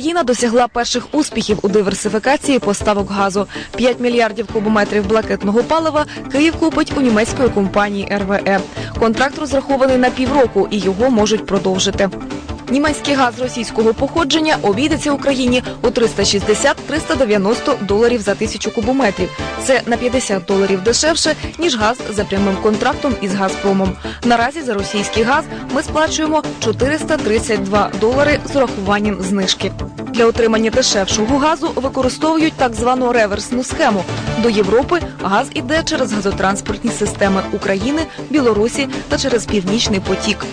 Україна досягла перших успіхів у диверсифікації поставок газу. 5 мільярдів кубометрів блакитного палива Київ купить у німецької компанії РВЕ. Контракт розрахований на півроку і його можуть продовжити. Німецький газ російського походження обійдеться Україні у 360-390 доларів за тисячу кубометрів. Це на 50 доларів дешевше ніж газ за прямим контрактом із Газпромом. Наразі за російський газ ми сплачуємо 432 долари з урахуванням знижки. Для отримання дешевшого газу використовують так звану реверсну схему. До Європи газ іде через газотранспортні системи України, Білорусі та через Північний потік.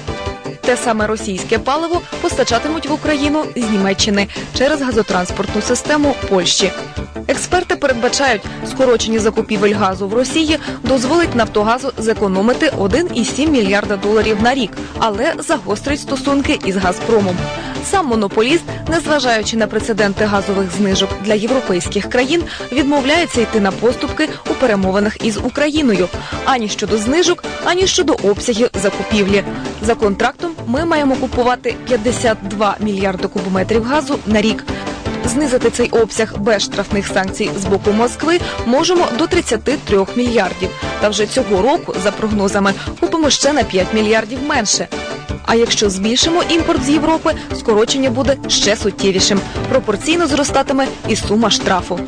Те саме російське паливо постачатимуть в Україну з Німеччини через газотранспортну систему Польщі. Експерти передбачають, скорочення закупівель газу в Росії дозволить Нафтогазу зекономити 1,7 мільярда доларів на рік, але загострить стосунки із Газпромом. Сам монополіст, незважаючи на прецеденти газових знижок для європейських країн, відмовляється йти на поступки у перемовинах із Україною ані щодо знижок, ані щодо обсягів закупівлі. За контрактом ми маємо купувати 52 мільярди кубометрів газу на рік. Знизити цей обсяг без штрафних санкцій з боку Москви можемо до 33 мільярдів. Та вже цього року, за прогнозами, купимо ще на 5 мільярдів менше. А якщо збільшимо імпорт з Європи, скорочення буде ще суттєвішим. Пропорційно зростатиме і сума штрафу.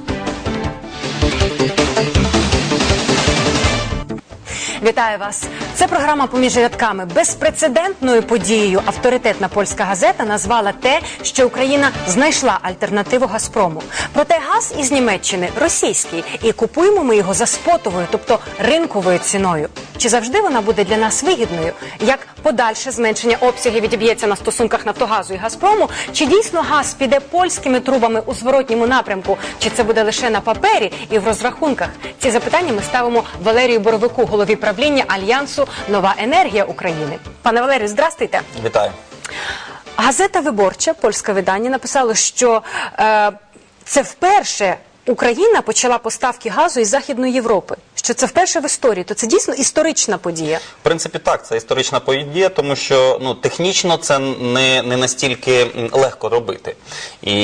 Вітаю вас. Це програма поміж рядками. Безпрецедентною подією авторитетна польська газета назвала те, що Україна знайшла альтернативу Газпрому. Проте газ із Німеччини російський, і купуємо ми його за спотовою, тобто ринковою ціною. Чи завжди вона буде для нас вигідною? Як подальше зменшення обсягів відіб'ється на стосунках Нафтогазу і Газпрому? Чи дійсно газ піде польськими трубами у зворотньому напрямку? Чи це буде лише на папері і в розрахунках? Ці запитання ми ставимо Валерію Боровику, голові правління Альянсу Нова енергія України. Пане Валерію, здрастуйте. Вітаю. Газета Виборча, польське видання, написало, що е, це вперше Україна почала поставки газу із Західної Європи. Що це вперше в історії, то це дійсно історична подія. В принципі, так, це історична подія, тому що ну, технічно це не, не настільки легко робити. І,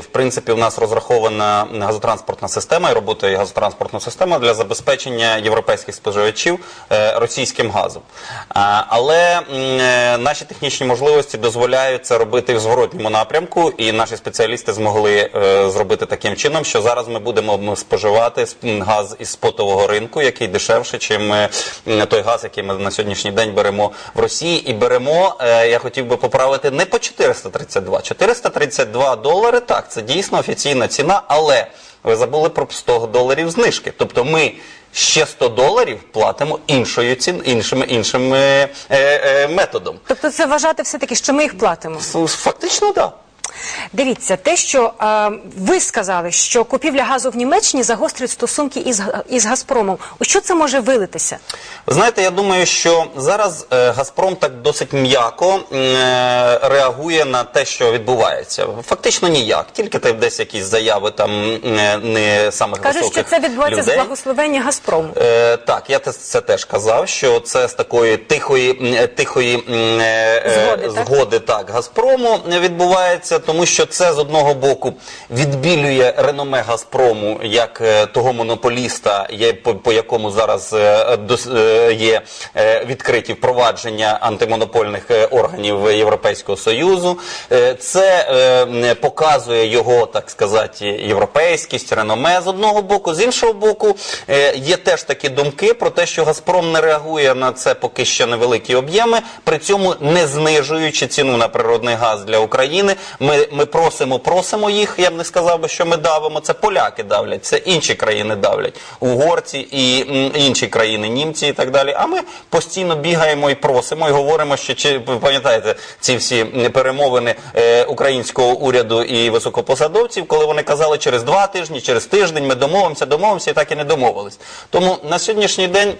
в принципі, у нас розрахована газотранспортна система і робота газотранспортна система для забезпечення європейських споживачів е, російським газом. А, але е, наші технічні можливості дозволяють це робити в зворотньому напрямку, і наші спеціалісти змогли е, зробити таким чином, що зараз ми будемо споживати газ із спотового ринку, який дешевше, чим той газ, який ми на сьогоднішній день беремо в Росії, і беремо. е, Я хотів би поправити не по 432, 432 долари. Так, це дійсно офіційна ціна, але ви забули про 100 доларів знижки. Тобто ми. Ще 100 доларів платимо іншою цін, іншим, іншим е, е, методом. Тобто, це вважати все таки, що ми їх платимо. Фактично, так. Дивіться, те, що е, ви сказали, що купівля газу в Німеччині загострює стосунки із, із Газпромом. У що це може вилитися? Ви знаєте, я думаю, що зараз е, Газпром так досить м'яко е, реагує на те, що відбувається. Фактично ніяк, тільки та десь якісь заяви там е, не самих Кажуть, що це відбувається людей. з благословення Газпрому. Е, так, я те- це теж казав, що це з такої тихої, е, тихої е, е, Згоди, так? згоди так, Газпрому відбувається, тому що це з одного боку відбілює реноме Газпрому як е, того монополіста, по, якому зараз е, е, є відкриті впровадження антимонопольних органів Європейського Союзу. Це показує його, так сказати, європейськість, реноме з одного боку. З іншого боку, є теж такі думки про те, що Газпром не реагує на це поки що невеликі об'єми, при цьому не знижуючи ціну на природний газ для України. Ми, ми просимо, просимо їх. Я б не сказав би, що ми давимо. Це поляки давлять, це інші країни давлять, угорці і м, інші країни, німці і так далі. А ми постійно бігаємо і просимо, і говоримо, що чи пам'ятаєте ці всі перемовини е, українського уряду і високопосадовців, коли вони казали через два тижні, через тиждень ми домовимося, домовимося і так і не домовились. Тому на сьогоднішній день.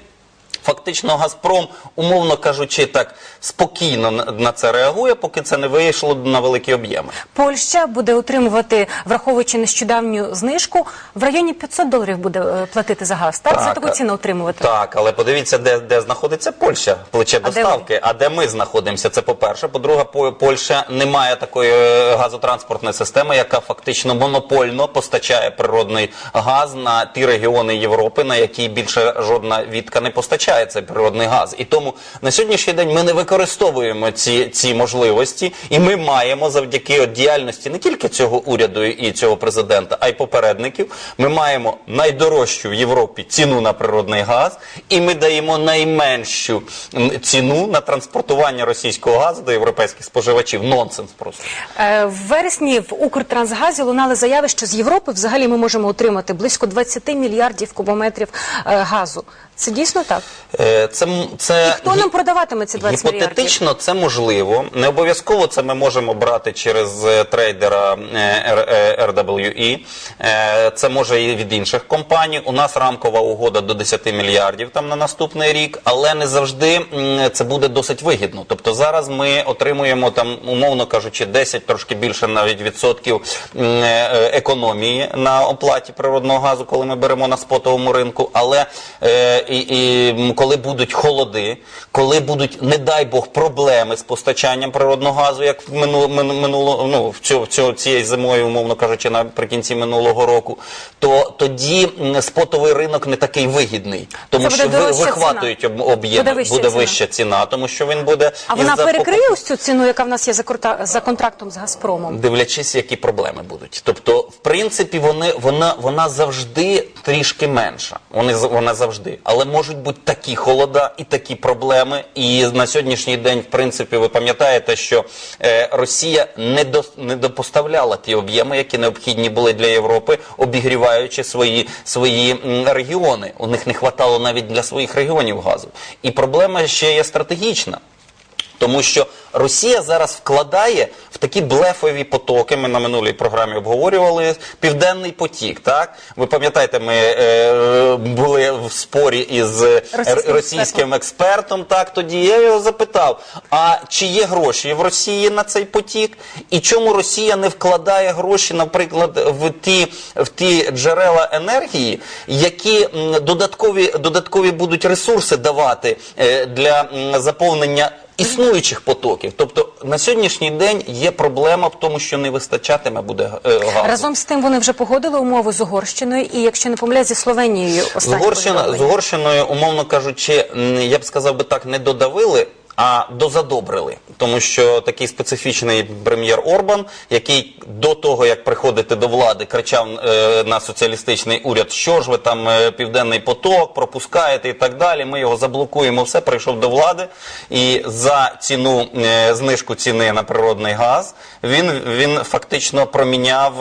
Фактично Газпром, умовно кажучи, так спокійно на- це реагує, поки це не вийшло на великі об'єми. Польща буде отримувати, враховуючи нещодавню знижку, в районі 500 доларів буде е, платити за газ. Так, за таку ціну отримувати. Так, але подивіться, де, де знаходиться Польща, плече А де доставки. А де ми знаходимося? Це по-перше. По-друге, По- Польща не має такої е, газотранспортної системи, яка фактично монопольно постачає природний газ на ті регіони Європи, на які більше жодна відка не постачає цей природний газ. І тому на сьогоднішній день ми не використовуємо ці, ці можливості, і ми маємо завдяки діяльності не тільки цього уряду і цього президента, а й попередників. Ми маємо найдорожчу в Європі ціну на природний газ, і ми даємо найменшу ціну на транспортування російського газу до європейських споживачів. Нонсенс просто. Е, В вересні в Укртрансгазі лунали заяви, що з Європи взагалі ми можемо отримати близько 20 мільярдів кубометрів е, газу. Це дійсно так? Е, Це, м- це І хто нам продаватиме ці 20 мільярдів? Гіпотетично це можливо. Не обов'язково це ми можемо брати через е, трейдера е, Р- е, RWE. Е, Це може і від інших компаній. У нас рамкова угода до 10 мільярдів там на наступний рік, але не завжди м, це буде досить вигідно. Тобто зараз ми отримуємо там, умовно кажучи, 10, трошки більше навіть відсотків м, е, економії на оплаті природного газу, коли ми беремо на спотовому ринку. Але е, і, і коли будуть холоди, коли будуть, не дай Бог, проблеми з постачанням природного газу, як минуло, минуло ну, в в цю, зимою, умовно кажучи, наприкінці минулого року, то тоді спотовий ринок не такий вигідний, тому що ви, вихватують об- об'єми, Буде вища буде ціна. вища ціна, тому що він буде А вона перекриє ось цю ціну, яка в нас є за, корта- за контрактом з Газпромом? дивлячись, які проблеми будуть. Тобто, в принципі, вони, вона, вона завжди трішки менша. Вони, вона завжди. Але можуть бути такі холода і такі проблеми. І на сьогоднішній день, в принципі, ви пам'ятаєте, що е, Росія не, до, не допоставляла ті об'єми, які необхідні були для Європи, обігріваючи свої, свої регіони. У них не вистачало навіть для своїх регіонів газу. І проблема ще є стратегічна. Тому що Росія зараз вкладає в такі блефові потоки. Ми на минулій програмі обговорювали південний потік. Так ви пам'ятаєте, ми е, були в спорі із е, Російським російським експертом. Так тоді я його запитав: а чи є гроші в Росії на цей потік? І чому Росія не вкладає гроші, наприклад, в ті в ті джерела енергії, які додаткові додаткові будуть ресурси давати е, для заповнення існуючих потоків. Тобто на сьогоднішній день є проблема в тому, що не вистачатиме буде е, газу. Разом з тим вони вже погодили умови з Угорщиною і, якщо не помиляюсь, зі Словенією З, останні з повідомлення. Угорщиною, умовно кажучи, м, я б сказав би так, не додавили. А дозадобрили, тому що такий специфічний прем'єр Орбан, який до того, як приходити до влади, кричав е, на соціалістичний уряд, що ж ви там е, південний поток пропускаєте і так далі. Ми його заблокуємо. Все прийшов до влади, і за ціну е, знижку ціни на природний газ він, він фактично проміняв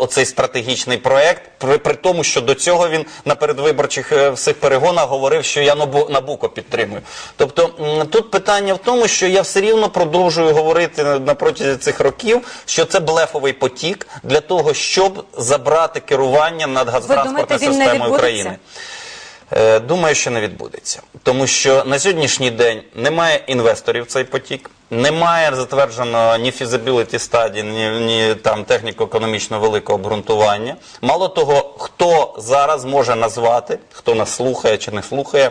оцей стратегічний проект. При, при тому, що до цього він на передвиборчих е, всіх перегонах говорив, що я Набу- Набуко підтримую. Тобто тут питання в тому, що я все рівно продовжую говорити на протязі цих років, що це блефовий потік для того, щоб забрати керування над газотранспортною системою? України. Е, Думаю, що не відбудеться, тому що на сьогоднішній день немає інвесторів в цей потік, немає затвердженого ні feasibility стадії, ні, ні там техніко-економічно великого обґрунтування. Мало того, хто зараз може назвати, хто нас слухає чи не слухає.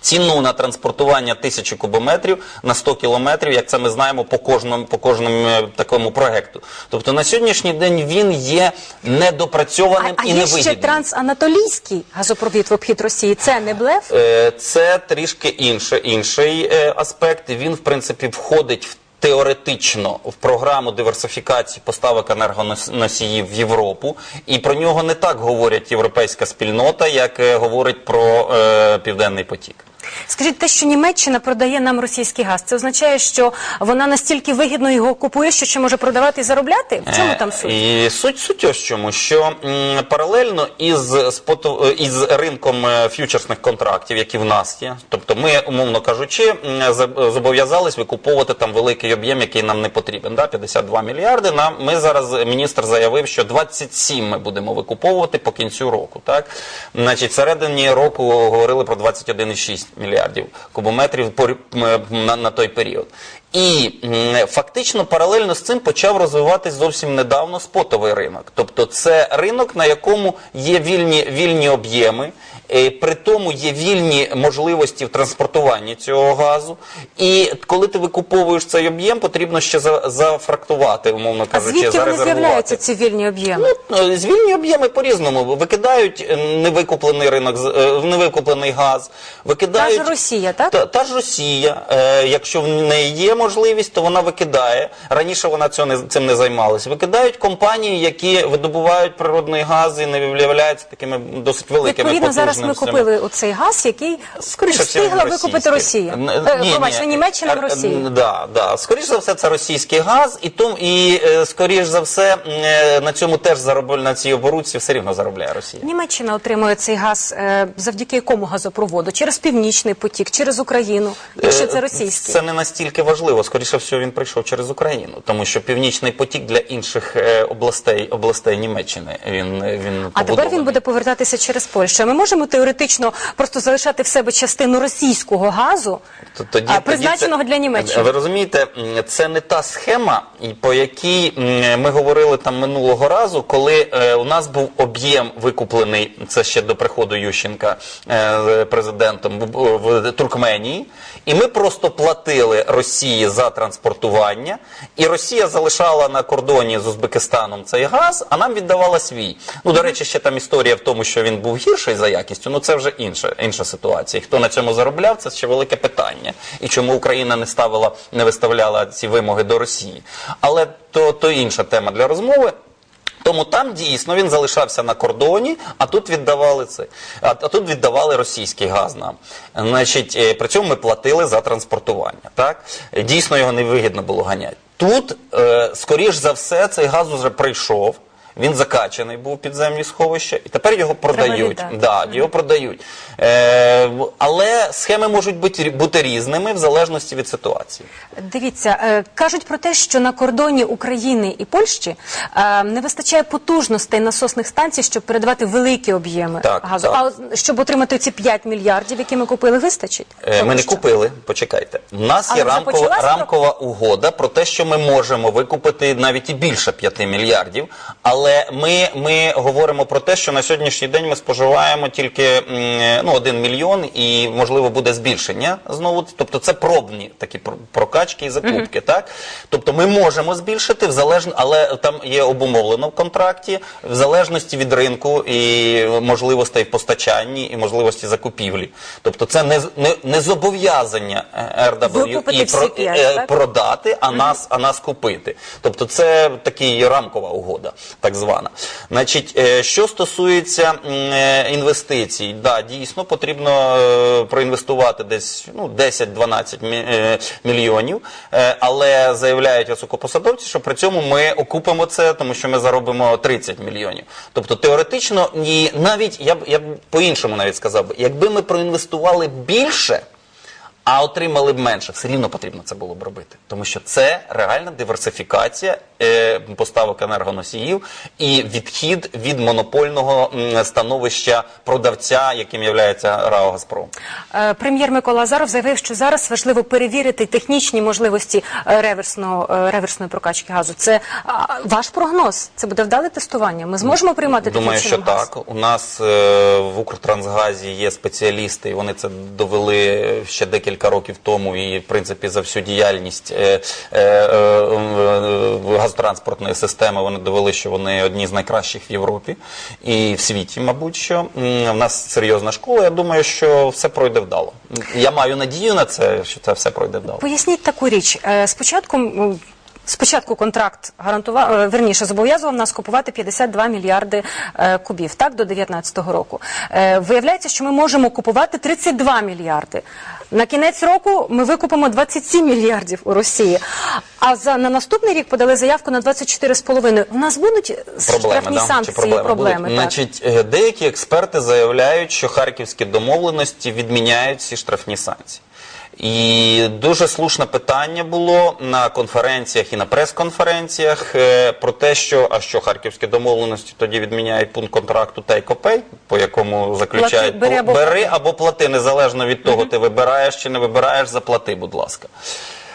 Ціну на транспортування тисячі кубометрів на 100 кілометрів, як це ми знаємо по кожному по кожному е, такому проекту. Тобто на сьогоднішній день він є недопрацьованим а і є невигідним. ще трансанатолійський газопровід в обхід Росії. Це не блеф? Е, Це трішки інше, інший е, аспект. Він, в принципі, входить в теоретично в програму диверсифікації поставок енергоносіїв в Європу, і про нього не так говорять європейська спільнота, як говорить про е, південний потік. Скажіть, те, що Німеччина продає нам російський газ, це означає, що вона настільки вигідно його купує, що ще може продавати і заробляти? В чому там суть? Е, І суть суть ось чому, що м, паралельно із спото, е, із ринком е, ф'ючерсних контрактів, які в нас є, тобто ми, умовно кажучи, м, за- зобов'язались викуповувати там великий об'єм, який нам не потрібен. Да? 52 мільярди. Нам ми зараз міністр заявив, що 27 ми будемо викуповувати по кінцю року. Так, значить, всередині року говорили про 21,6 мільярдів кубометрів на, той період. І фактично паралельно з цим почав розвиватись зовсім недавно спотовий ринок. Тобто це ринок, на якому є вільні, вільні об'єми, при тому є вільні можливості в транспортуванні цього газу. І коли ти викуповуєш цей об'єм, потрібно ще за, зафрактувати, умовно А кажучи, звідки вони з'являються ці вільні об'єми? Ну, Звільні об'єми по-різному. Викидають е, невикуплений ринок, з- е, невикуплений газ, викидають... Та ж Росія, так? Та, та ж Росія, е, якщо в неї є можливість, то вона викидає. Раніше вона цього не, цим не займалася. Викидають компанії, які видобувають природний газ і не виявляються такими досить великими Відповідно, зараз ми потужностями. купили оцей газ, який Скоріше встигла викупити. Росія. Е, Пробачте. Німеччина в Е, Росії. Да, да. Скоріш за все, це російський газ, і том і е, скоріш за все на цьому теж заробляє на цій оборудці все рівно заробляє Росія. Німеччина отримує цей газ завдяки якому газопроводу? Через Північний потік, через Україну, якщо це російський. Це не настільки важливо. Скоріше всього, він прийшов через Україну, тому що північний потік для інших областей областей Німеччини. Він він А тепер він буде повертатися через Польщу. Ми можемо теоретично просто залишати в себе частину російського газу, тоді- призначеного тоді це- для Німеччини. Ви розумієте, це не та схема, по якій ми говорили там минулого разу, коли е, у нас був об'єм викуплений, це ще до приходу Ющенка е, президентом в Туркменії, і ми просто платили Росії за транспортування, і Росія залишала на кордоні з Узбекистаном цей газ, а нам віддавала свій. Ну, до речі, ще там історія в тому, що він був гірший за якістю, ну це вже інша, інша ситуація. І хто на цьому заробляв, це ще велике питання. І чому Україна не ставила, не виставляла ці вимоги до Росії. Але то, то інша тема для розмови. Тому там дійсно він залишався на кордоні, а тут віддавали це. А, тут віддавали російський газ нам. Значить, е, при цьому ми платили за транспортування. Так дійсно його невигідно було ганяти. Тут, е, скоріш за все, цей газ вже прийшов. Він закачаний був підземні сховища, і тепер його продають. Да, його продають. Е, але схеми можуть бути, бути різними в залежності від ситуації. Дивіться, е, кажуть про те, що на кордоні України і Польщі е, не вистачає потужностей насосних станцій, щоб передавати великі об'єми Так, газу. так. А щоб отримати ці 5 мільярдів, які ми купили, вистачить? Е, Ми не що. купили, почекайте. У нас Але є рамкова, рамкова угода про те, що ми можемо викупити навіть і більше 5 мільярдів. Але ми, ми говоримо про те, що на сьогоднішній день ми споживаємо тільки ну, 1 мільйон і, можливо, буде збільшення знову. Тобто це пробні такі прокачки і закупки. Так? Тобто ми можемо збільшити, в залежно, але там є обумовлено в контракті, в залежності від ринку і можливостей в постачанні і можливості закупівлі. Тобто це не, не, не зобов'язання е, RWE про- е, продати, а нас, а нас купити. Тобто це такий рамкова угода, так звана. Значить, е, що стосується е, інвестицій, да, дійсно потрібно е, проінвестувати десь ну, 10-12 е, мільйонів, але заявляють високопосадовці, що при цьому ми окупимо це, тому що ми заробимо 30 мільйонів. Тобто теоретично, і навіть я б я б по-іншому навіть сказав би, якби ми проінвестували більше. А отримали б менше, все рівно потрібно це було б робити, тому що це реальна диверсифікація е, поставок енергоносіїв і відхід від монопольного м, становища продавця, яким є РАО Газпром. Е, Прем'єр Микола Азаров заявив, що зараз важливо перевірити технічні можливості е, реверсного, реверсної прокачки газу. Це а, ваш прогноз? Це буде вдале тестування? Ми зможемо приймати Думаю, що газ? так. У нас е, в Укртрансгазі є спеціалісти, і вони це довели ще декілька років тому, і в принципі за всю діяльність е, е, е, газотранспортної системи вони довели, що вони одні з найкращих в Європі і в світі, мабуть, що в нас серйозна школа. Я думаю, що все пройде вдало. Я маю надію на це, що це все пройде вдало. Поясніть таку річ. Спочатку спочатку контракт гарантував е, верніше зобов'язував нас купувати 52 мільярди е, кубів, так до 2019 року. Е, Виявляється, що ми можемо купувати 32 мільярди. На кінець року ми викупимо 27 мільярдів у Росії. А за на наступний рік подали заявку на 24,5. У нас будуть проблеми, штрафні да? санкції, Чи проблеми, проблеми. будуть? так. Значить, деякі експерти заявляють, що харківські домовленості відміняють ці штрафні санкції. І дуже слушне питання було на конференціях і на прес-конференціях е, про те, що а що харківські домовленості тоді відміняють пункт контракту Тейкопей, по якому заключають Плати, бери або бери або плати, незалежно від того, ти вибираєш чи не вибираєш, заплати, будь ласка.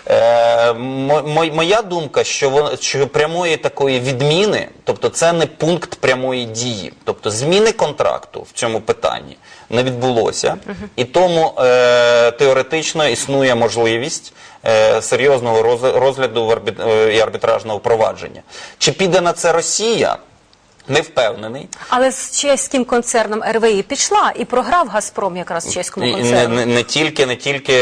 Е, мо- мо- моя думка, що, вон- що прямої такої відміни, тобто це не пункт прямої дії, тобто зміни контракту в цьому питанні не відбулося, і тому е, теоретично існує можливість е, серйозного роз- розгляду е, і арбітражного впровадження. Чи піде на це Росія? Не впевнений. Але з чеським концерном РВІ пішла і програв Газпром якраз чеському І не, концерну. не, не тільки не тільки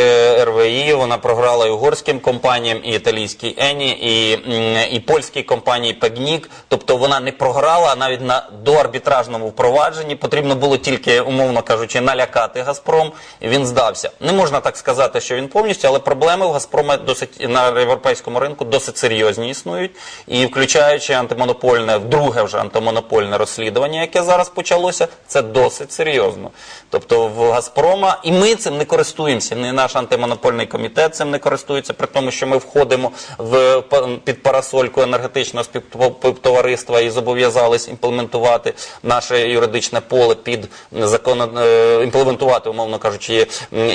РВІ, вона програла і угорським компаніям, і італійській Ені, і, м, і польській компанії Пегнік. Тобто вона не програла, а навіть на доарбітражному впровадженні потрібно було тільки, умовно кажучи, налякати Газпром, і він здався. Не можна так сказати, що він повністю, але проблеми в Газпрома досить на європейському ринку досить серйозні існують, і включаючи антимонопольне, вдруге вже антимонопольне розслідування, яке зараз почалося, це досить серйозно. Тобто в Газпрома, і ми цим не користуємося. Не наш антимонопольний комітет цим не користується, при тому, що ми входимо в під парасольку енергетичного співтовариства і зобов'язались імплементувати наше юридичне поле під закон е, імплементувати, умовно кажучи,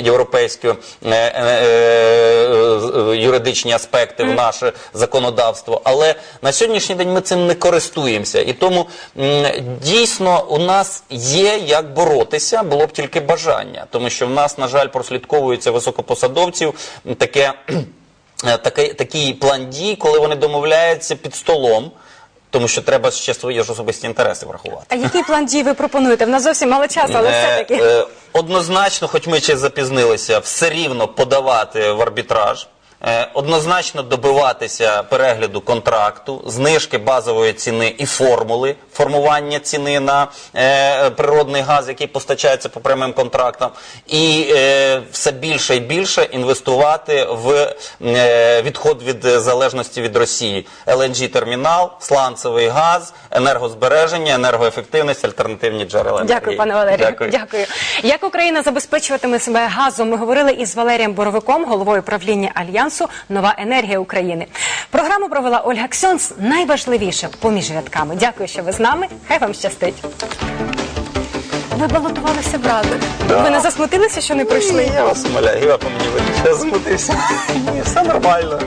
європейські е, е, юридичні аспекти в наше законодавство. Але на сьогоднішній день ми цим не користуємося. І тому дійсно у нас є як боротися, було б тільки бажання, тому що в нас, на жаль, прослідковується високопосадовців таке. е, Такий, такий план дій, коли вони домовляються під столом, тому що треба ще свої ж особисті інтереси врахувати. А який план дій ви пропонуєте? В нас зовсім мало часу, але Е, все-таки. е, Однозначно, хоч ми ще запізнилися, все рівно подавати в арбітраж. Е, Однозначно добиватися перегляду контракту, знижки базової ціни і формули формування ціни на е, природний газ, який постачається по прямим контрактам, і е, все більше і більше інвестувати в е, відход від залежності від Росії. LNG термінал, сланцевий газ, енергозбереження, енергоефективність, альтернативні джерела енергії. Дякую, пане Валерію. Дякую. Дякую. Як Україна забезпечуватиме себе газом? Ми говорили із Валерієм Боровиком, головою правління альянсу Нова енергія України. Програму провела Ольга Ксьонс. Найважливіше поміж рядками. Дякую, що ви з нами. Хай вам щастить. Ви балотувалися в раду. Ви не засмутилися, що не пройшли? Я вас умоляю, я по мені вирішив. Я засмутився. Ні, все нормально.